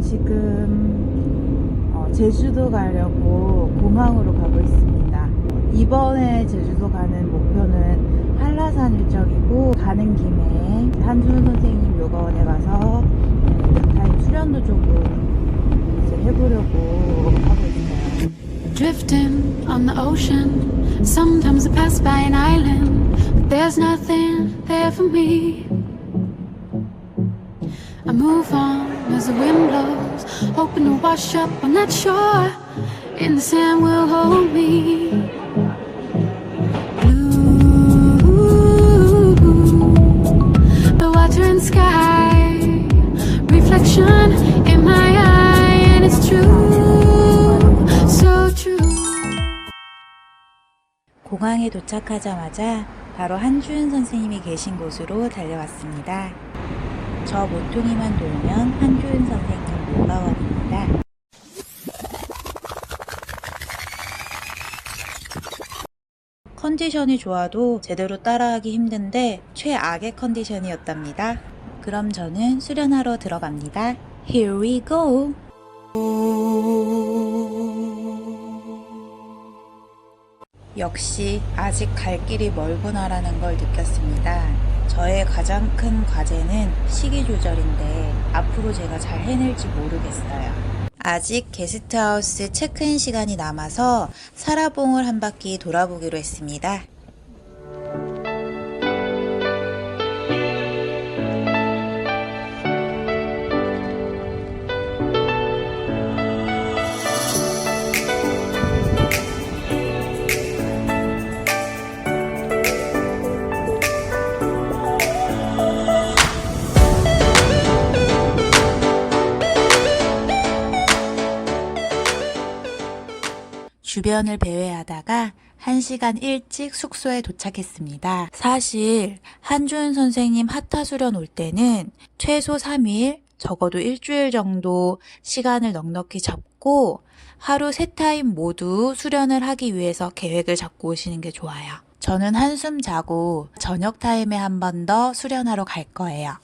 지금 어, 제주도 가려고 공항으로 가고 있습니다. 이번에 제주도 가는 목표는 한라산 일정이고 가는 김에 한준 선생님 요가원에 가서 네, 타임 수련도 조금 이제 해보려고 하고 있어요. I move on as the wind blows, hoping to wash up on that shore, and the sand will hold me. Blue, the water and sky, reflection in my eye, and it's true, so true. 공항에 도착하자마자 바로 한주은 선생님이 계신 곳으로 달려왔습니다. 저 모퉁이만 돌면 한주은 선생님 요가원입니다. 컨디션이 좋아도 제대로 따라하기 힘든데 최악의 컨디션이었답니다. 그럼 저는 수련하러 들어갑니다. Here we go! 역시 아직 갈 길이 멀구나라는 걸 느꼈습니다. 저의 가장 큰 과제는 시기 조절인데 앞으로 제가 잘 해낼지 모르겠어요. 아직 게스트하우스 체크인 시간이 남아서 사라봉을 한 바퀴 돌아보기로 했습니다. 주변을 배회하다가 1시간 일찍 숙소에 도착했습니다. 사실 한준 선생님 하타 수련 올 때는 최소 3일, 적어도 일주일 정도 시간을 넉넉히 잡고 하루 세 타임 모두 수련을 하기 위해서 계획을 잡고 오시는 게 좋아요. 저는 한숨 자고 저녁 타임에 한 번 더 수련하러 갈 거예요.